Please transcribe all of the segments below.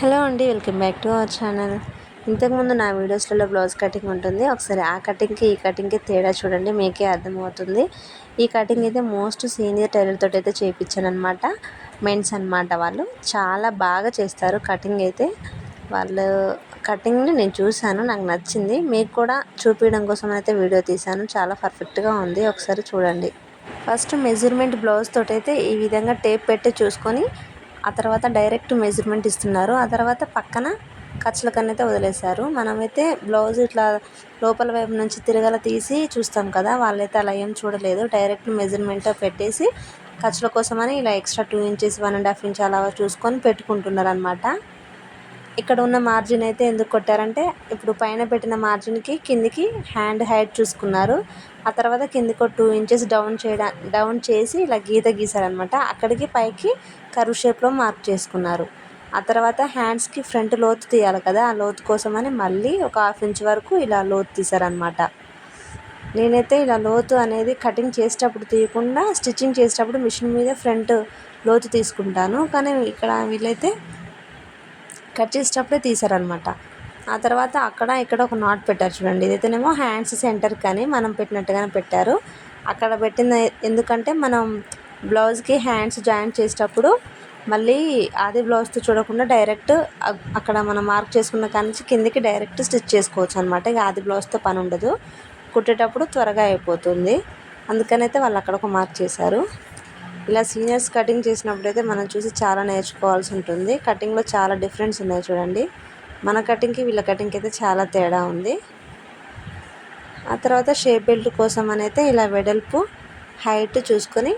Hello అండి welcome back to our channel. ఇంతకుముందు నా వీడియోస్లలో బ్లౌజ్ కటింగ్ ఉంటుంది. ఒకసారి ఆ కటింగ్కి ఈ కటింగ్కి తేడా చూడండి మీకే అర్థమవుతుంది. ఈ కటింగ్ అయితే మోస్ట్ సీనియర్ టైలర్ అయితే చేయించాను అనమాట మెన్స్ అనమాట వాళ్ళు. చాలా బాగా చేస్తారు కటింగ్ అయితే. వాళ్ళు కటింగ్ని నేను చూశాను నాకు నచ్చింది. మీకు కూడా చూపించడం కోసం అయితే వీడియో తీశాను. చాలా పర్ఫెక్ట్గా ఉంది. ఒకసారి చూడండి. ఫస్ట్ మెజర్మెంట్ బ్లౌజ్ తోటి అయితే ఈ విధంగా టేప్ పెట్టి చూసుకొని ఆ తర్వాత డైరెక్ట్ మెజర్మెంట్ ఇస్తున్నారు. ఆ తర్వాత పక్కన ఖర్చుల కన్నైతే వదిలేశారు. మనమైతే బ్లౌజ్ ఇట్లా లోపల వైపు నుంచి తిరగల తీసి చూస్తాం కదా వాళ్ళైతే అలా ఏం చూడలేదు. డైరెక్ట్ మెజర్మెంట్ పెట్టేసి ఖర్చుల కోసమని ఇలా extra two inches one and half inch అలా చూసుకొని పెట్టుకుంటున్నారు అనమాట ఇక్కడ ఉన్న మార్జిన్ అయితే ఎందుకు కొట్టారంటే ఇప్పుడు పైన పెట్టిన మార్జిన్కి కిందికి హ్యాండ్ హైట్ చూసుకున్నారు. ఆ తర్వాత కిందికి ఒక టూ ఇంచెస్ డౌన్ చేయడా డౌన్ చేసి ఇలా గీత గీసారనమాట అక్కడికి పైకి కరువు షేప్లో మార్క్ చేసుకున్నారు. ఆ తర్వాత హ్యాండ్స్కి ఫ్రంట్ లోతు తీయాలి కదా ఆ లోతు కోసమని మళ్ళీ ఒక హాఫ్ ఇంచ్ వరకు ఇలా లోతు తీసారనమాట నేనైతే ఇలా లోతు అనేది కటింగ్ చేసేటప్పుడు తీయకుండా స్టిచ్చింగ్ చేసేటప్పుడు మిషన్ మీద ఫ్రంట్ లోతు తీసుకుంటాను. కానీ ఇక్కడ వీళ్ళైతే కట్ చేసేటప్పుడే తీసారనమాట ఆ తర్వాత అక్కడ ఇక్కడ ఒక నాట్ పెట్టారు చూడండి. ఇదైతేనేమో హ్యాండ్స్ సెంటర్ కానీ మనం పెట్టినట్టుగానే పెట్టారు. అక్కడ పెట్టిన ఎందుకంటే మనం బ్లౌజ్కి హ్యాండ్స్ జాయింట్ చేసేటప్పుడు మళ్ళీ ఆది బ్లౌజ్తో చూడకుండా డైరెక్ట్ అక్కడ మనం మార్క్ చేసుకున్న కానించి కిందకి డైరెక్ట్ స్టిచ్ చేసుకోవచ్చు అనమాట ఇక ఆది బ్లౌజ్తో పని ఉండదు కుట్టేటప్పుడు త్వరగా అయిపోతుంది. అందుకనైతే వాళ్ళు అక్కడ ఒక మార్క్ చేశారు. ఇలా సీనియర్స్ కటింగ్ చేసినప్పుడు అయితే మనం చూసి చాలా నేర్చుకోవాల్సి ఉంటుంది. కటింగ్లో చాలా డిఫరెన్స్ ఉన్నాయి చూడండి. మన కటింగ్కి వీళ్ళ కటింగ్కి అయితే చాలా తేడా ఉంది. ఆ తర్వాత షేప్ బెల్ట్ కోసం అని అయితే ఇలా వెడల్పు హైట్ చూసుకొని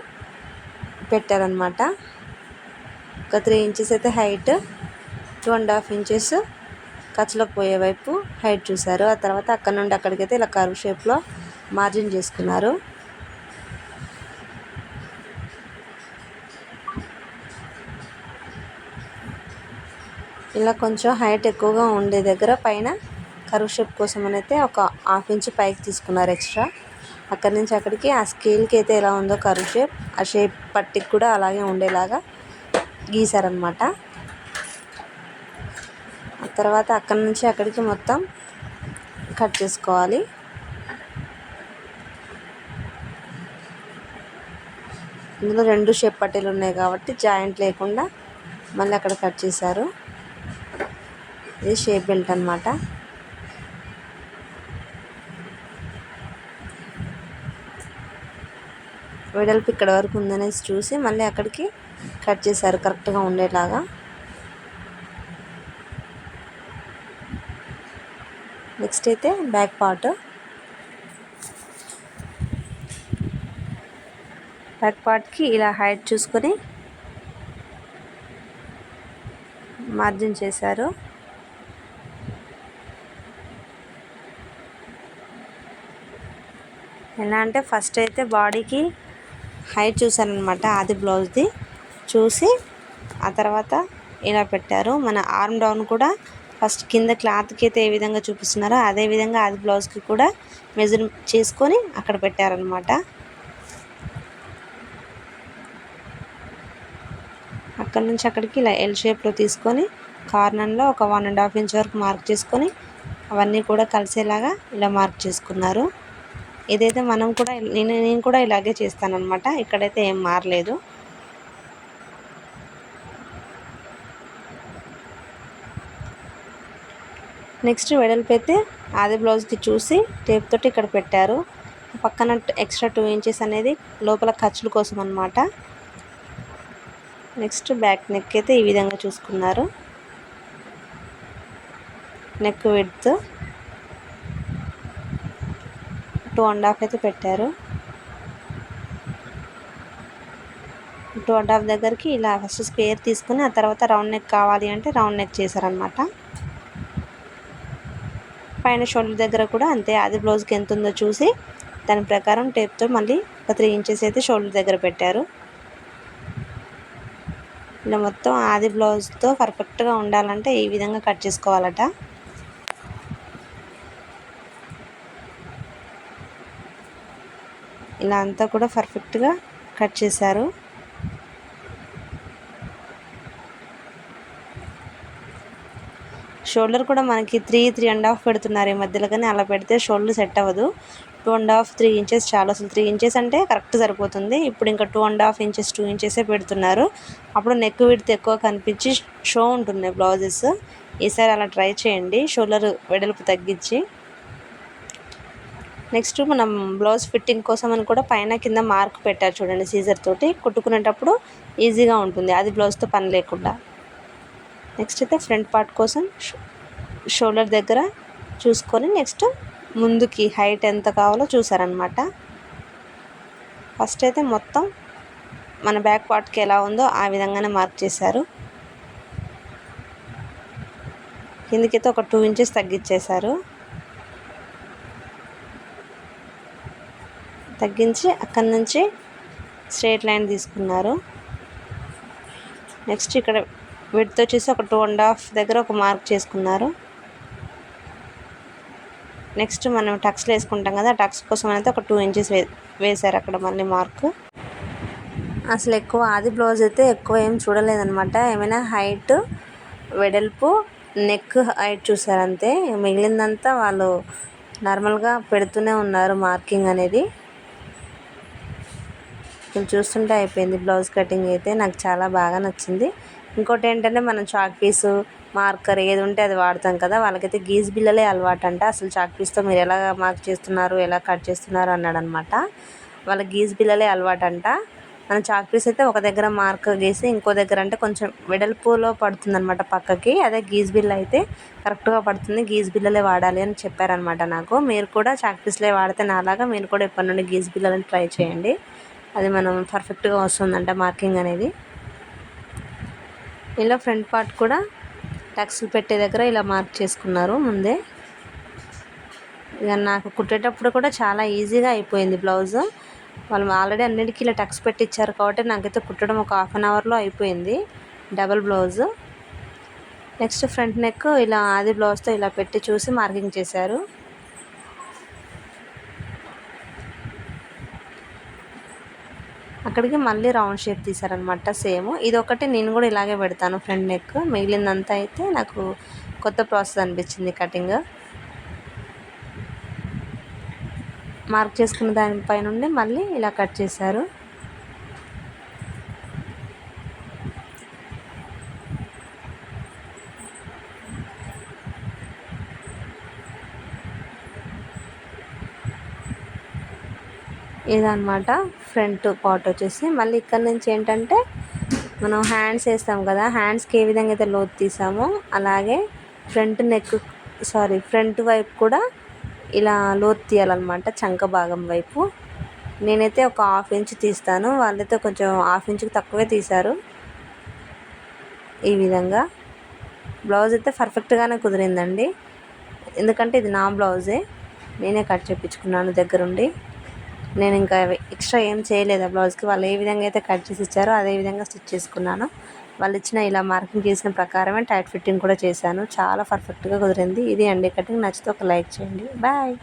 పెట్టారనమాట ఒక త్రీ ఇంచెస్ అయితే height two and half inches ఖర్చులోకి పోయే వైపు హైట్ చూసారు ఆ తర్వాత అక్కడ నుండి అక్కడికైతే ఇలా కర్వ్ షేప్లో మార్జిన్ చేసుకున్నారు. ఇలా కొంచెం హైట్ ఎక్కువగా ఉండే దగ్గర పైన కరువు షేప్ కోసం అయితే ఒక హాఫ్ ఇంచ్ పైకి తీసుకున్నారు ఎక్స్ట్రా. అక్కడి నుంచి అక్కడికి ఆ స్కేల్కి అయితే ఎలా ఉందో కరువు షేప్ ఆ షేప్ పట్టికి కూడా అలాగే ఉండేలాగా గీసారనమాట ఆ తర్వాత అక్కడి నుంచి అక్కడికి మొత్తం కట్ చేసుకోవాలి. ఇందులో రెండు షేప్ పట్టీలు ఉన్నాయి కాబట్టి జాయింట్ లేకుండా మళ్ళీ అక్కడ కట్ చేశారు. ఇది షేప్ బెల్ట్ అనమాట వెడల్పు ఇక్కడ వరకు ఉందనేసి చూసి మళ్ళీ అక్కడికి కట్ చేశారు కరెక్ట్గా ఉండేలాగా. నెక్స్ట్ అయితే బ్యాక్ పార్ట్. బ్యాక్ పార్ట్కి ఇలా హైట్ చూసుకొని మార్జిన్ చేశారు. ఎలా అంటే ఫస్ట్ అయితే బాడీకి హైట్ చూసాను అనమాట బ్లౌజ్ది చూసి ఆ తర్వాత ఇలా పెట్టారు. మన ఆర్మ్ డౌన్ కూడా ఫస్ట్ కింద క్లాత్కి అయితే ఏ విధంగా చూపిస్తున్నారో అదే విధంగా అది బ్లౌజ్కి కూడా మెజర్ చేసుకొని అక్కడ పెట్టారనమాట అక్కడ నుంచి అక్కడికి ఇలా ఎల్ షేప్లో తీసుకొని కార్నర్లో ఒక వన్ అండ్ హాఫ్ ఇంచ్ వరకు మార్క్ చేసుకొని అవన్నీ కూడా కలిసేలాగా ఇలా మార్క్ చేసుకున్నారు. ఇదైతే మనం కూడా నేను నేను కూడా ఇలాగే చేస్తానన్నమాట. ఇక్కడైతే ఏం మారలేదు. నెక్స్ట్ వెడల్పు అయితే ఆది బ్లౌజ్కి చూసి టేప్ తోటి ఇక్కడ పెట్టారు. పక్కన ఎక్స్ట్రా టూ ఇంచెస్ అనేది లోపల ఖర్చుల కోసం అనమాట నెక్స్ట్ బ్యాక్ నెక్ అయితే ఈ విధంగా చూసుకున్నారు. Neck width two and half అయితే పెట్టారు. టూ అండ్ హాఫ్ దగ్గరికి ఇలా ఫస్ట్ స్క్వేర్ తీసుకుని ఆ తర్వాత రౌండ్ నెక్ కావాలి అంటే రౌండ్ నెక్ చేశారనమాట పైన షోల్డర్ దగ్గర కూడా అంతే అది బ్లౌజ్కి ఎంత ఉందో చూసి దాని ప్రకారం టేప్తో మళ్ళీ ఒక త్రీ ఇంచెస్ అయితే షోల్డర్ దగ్గర పెట్టారు. ఇలా మొత్తం ఆది బ్లౌజ్తో పర్ఫెక్ట్గా ఉండాలంటే ఈ విధంగా కట్ చేసుకోవాలట. ఇలా అంతా కూడా పర్ఫెక్ట్గా కట్ చేశారు. షోల్డర్ కూడా మనకి త్రీ త్రీ అండ్ హాఫ్ పెడుతున్నారు ఈ మధ్యలో కానీ అలా పెడితే షోల్డర్ సెట్ అవ్వదు. Two and half three inches చాలా అసలు త్రీ ఇంచెస్ అంటే కరెక్ట్ సరిపోతుంది. ఇప్పుడు ఇంకా two and half inches two ఇంచెసే పెడుతున్నారు. అప్పుడు నెక్ విడితే ఎక్కువ కనిపించి షో ఉంటున్నాయి బ్లౌజెస్. ఈసారి అలా ట్రై చేయండి. షోల్డర్ వెడల్పు తగ్గించి. నెక్స్ట్ మనం బ్లౌజ్ ఫిట్టింగ్ కోసం అని కూడా పైన కింద మార్క్ పెట్టారు చూడండి సీజర్ తోటి. కుట్టుకునేటప్పుడు ఈజీగా ఉంటుంది. అది బ్లౌజ్తో పని లేకుండా. నెక్స్ట్ అయితే ఫ్రంట్ పార్ట్ కోసం షోల్డర్ దగ్గర చూసుకొని నెక్స్ట్ ముందుకి హైట్ ఎంత కావాలో చూసారనమాట. ఫస్ట్ అయితే మొత్తం మన బ్యాక్ పార్ట్కి ఎలా ఉందో ఆ విధంగానే మార్క్ చేశారు. కిందికైతే ఒక టూ ఇంచెస్ తగ్గించేశారు. తగ్గించి అక్కడి నుంచి స్ట్రేట్ లైన్ తీసుకున్నారు. నెక్స్ట్ ఇక్కడ విడ్త్ వచ్చేసి ఒక టూ అండ్ హాఫ్ దగ్గర ఒక మార్క్ చేసుకున్నారు. నెక్స్ట్ మనం టక్స్లు వేసుకుంటాం కదా టక్స్ కోసం అయితే ఒక టూ ఇంచెస్ వే వేశారు అక్కడ మళ్ళీ మార్క్. అసలు ఎక్కువ ఆది బ్లౌజ్ అయితే ఎక్కువ ఏం చూడలేదనమాట ఏమైనా హైట్ వెడల్పు నెక్ హైట్ చూసారంతే. మిగిలిందంతా వాళ్ళు నార్మల్గా పెడుతూనే ఉన్నారు మార్కింగ్ అనేది. నేను చూస్తుంటే అయిపోయింది బ్లౌజ్ కటింగ్ అయితే. నాకు చాలా బాగా నచ్చింది. ఇంకోటి ఏంటంటే మనం చాక్ పీసు మార్కర్ ఏది ఉంటే అది వాడతాం కదా. వాళ్ళకైతే గీజ్ బిల్లలే అలవాటు అంట అసలు చాక్ పీస్తో మీరు ఎలా మార్క్ చేస్తున్నారు ఎలా కట్ చేస్తున్నారు అన్నాడు అనమాట వాళ్ళ గీజ్ బిల్లలే అలవాటు అంట మన చాక్ పీస్ అయితే ఒక దగ్గర మార్క్ గీసి ఇంకో దగ్గర అంటే కొంచెం వెడల్పులో పడుతుంది అనమాట పక్కకి. అదే గీజ్ బిల్ అయితే కరెక్ట్గా పడుతుంది. గీజ్ బిల్లలే వాడాలి అని చెప్పారనమాట నాకు. మీరు కూడా చాక్ పీస్లే వాడితే నాలాగా మీరు కూడా ఇప్పటి నుండి గీజ్ బిల్లలని ట్రై చేయండి. అది మనం పర్ఫెక్ట్గా వస్తుందంట మార్కింగ్ అనేది. ఇలా ఫ్రంట్ పార్ట్ కూడా టక్స్లు పెట్టే దగ్గర ఇలా మార్క్ చేసుకున్నారు ముందే. ఇక నాకు కుట్టేటప్పుడు కూడా చాలా ఈజీగా అయిపోయింది బ్లౌజ్ వాళ్ళు ఆల్రెడీ అన్నిటికీ ఇలా టక్స్ పెట్టించారు కాబట్టి నాకైతే కుట్టడం ఒక హాఫ్ అన్ అవర్లో అయిపోయింది double blouse next front neck ఇలా ఆది బ్లౌజ్తో ఇలా పెట్టి చూసి మార్కింగ్ చేశారు. అక్కడికి మళ్ళీ రౌండ్ షేప్ తీసారనమాట సేమ్. ఇది ఒకటి నేను కూడా ఇలాగే పెడతాను ఫ్రంట్ నెక్. మిగిలిందంతా అయితే నాకు కొత్త ప్రాసెస్ అనిపించింది కటింగ్. మార్క్ చేసుకున్న దానిపై నుండి మళ్ళీ ఇలా కట్ చేశారు. ఇదనమాట ఫ్రంట్ పార్ట్ వచ్చేసి. మళ్ళీ ఇక్కడ నుంచి ఏంటంటే మనం హ్యాండ్స్ వేస్తాం కదా హ్యాండ్స్కి ఏ విధంగా అయితే లోతు తీసామో అలాగే ఫ్రంట్ నెక్ సారీ ఫ్రంట్ వైపు కూడా ఇలా లోతు తీయాలన్నమాట చంక భాగం వైపు. నేనైతే ఒక హాఫ్ ఇంచ్ తీస్తాను. వాళ్ళైతే కొంచెం హాఫ్ ఇంచ్కి తక్కువే తీశారు. ఈ విధంగా. బ్లౌజ్ అయితే పర్ఫెక్ట్గానే కుదిరిందండి. ఎందుకంటే ఇది నా బ్లౌజే. నేనే కట్ చేయించుకున్నాను దగ్గరుండి. నేను ఇంకా ఎక్స్ట్రా ఏం చేయలేదు. ఆ బ్లౌజ్కి వాళ్ళు ఏ విధంగా అయితే కట్ చేసి ఇచ్చారో అదే విధంగా స్టిచ్ చేసుకున్నాను. వాళ్ళు ఇచ్చిన ఇలా మార్కింగ్ చేసిన ప్రకారమే టైట్ ఫిట్టింగ్ కూడా చేశాను. చాలా పర్ఫెక్ట్గా కుదిరింది. ఇది అండి కటింగ్. నచ్చితే ఒక లైక్ చేయండి. బాయ్.